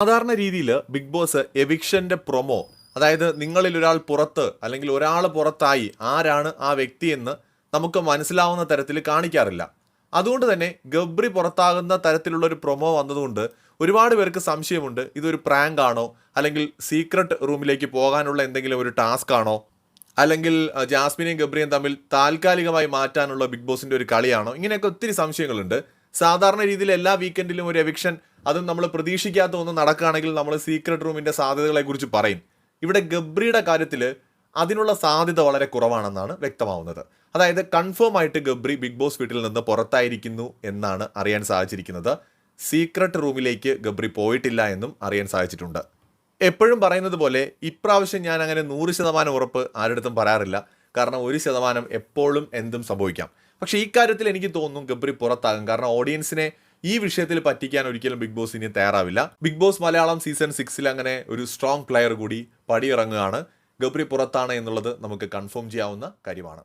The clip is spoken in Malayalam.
സാധാരണ രീതിയിൽ ബിഗ് ബോസ് എവിക്ഷന്റെ പ്രൊമോ അതായത് നിങ്ങളിൽ ഒരാൾ പുറത്ത് അല്ലെങ്കിൽ ഒരാൾ പുറത്തായി ആരാണ് ആ വ്യക്തി എന്ന് നമുക്ക് മനസ്സിലാവുന്ന തരത്തിൽ കാണിക്കാറില്ല. അതുകൊണ്ട് തന്നെ ഗബ്രി പുറത്താകുന്ന തരത്തിലുള്ള ഒരു പ്രൊമോ വന്നതുകൊണ്ട് ഒരുപാട് പേർക്ക് സംശയമുണ്ട് ഇതൊരു പ്രാങ്ക് ആണോ? അല്ലെങ്കിൽ സീക്രട്ട് റൂമിലേക്ക് പോകാനുള്ള എന്തെങ്കിലും ഒരു ടാസ്ക് ആണോ? അല്ലെങ്കിൽ ജാസ്മിനെയും ഗബ്രിയും തമ്മിൽ താൽക്കാലികമായി മാറ്റാനുള്ള ബിഗ് ബോസിന്റെ ഒരു കളിയാണോ? ഇങ്ങനെയൊക്കെ ഒത്തിരി സംശയങ്ങളുണ്ട്. സാധാരണ രീതിയിൽ എല്ലാ വീക്കെൻഡിലും ഒരു എവിക്ഷൻ അതും നമ്മൾ പ്രതീക്ഷിക്കാത്ത ഒന്ന് നടക്കുകയാണെങ്കിൽ നമ്മൾ സീക്രട്ട് റൂമിന്റെ സാധ്യതകളെക്കുറിച്ച് പറയും. ഇവിടെ ഗബ്രിയുടെ കാര്യത്തിൽ അതിനുള്ള സാധ്യത വളരെ കുറവാണെന്നാണ് വ്യക്തമാവുന്നത്. അതായത് കൺഫേം ആയിട്ട് ഗബ്രി ബിഗ് ബോസ് വീട്ടിൽ നിന്ന് പുറത്തായിരിക്കുന്നു എന്നാണ് അറിയാൻ സാധിച്ചിരിക്കുന്നത്. സീക്രട്ട് റൂമിലേക്ക് ഗബ്രി പോയിട്ടില്ല എന്നും അറിയാൻ സാധിച്ചിട്ടുണ്ട്. എപ്പോഴും പറയുന്നത് പോലെ ഇപ്രാവശ്യം ഞാൻ അങ്ങനെ നൂറ് ശതമാനം ഉറപ്പ് ആരുടെടുത്തും പറയാറില്ല. കാരണം ഒരു ശതമാനം എപ്പോഴും എന്തും സംഭവിക്കാം. പക്ഷേ ഈ കാര്യത്തിൽ എനിക്ക് തോന്നുന്നു ഗബ്രി പുറത്താകും. കാരണം ഓഡിയൻസിനെ ഈ വിഷയത്തിൽ പറ്റിക്കാൻ ഒരിക്കലും ബിഗ് ബോസ് ഇനി തയ്യാറാവില്ല. ബിഗ് ബോസ് മലയാളം സീസൺ സിക്സിൽ അങ്ങനെ ഒരു സ്ട്രോങ് പ്ലെയർ കൂടി പടിയിറങ്ങുകയാണ്. ഗബ്രി പുറത്താണ് എന്നുള്ളത് നമുക്ക് കൺഫേം ചെയ്യാവുന്ന കാര്യമാണ്.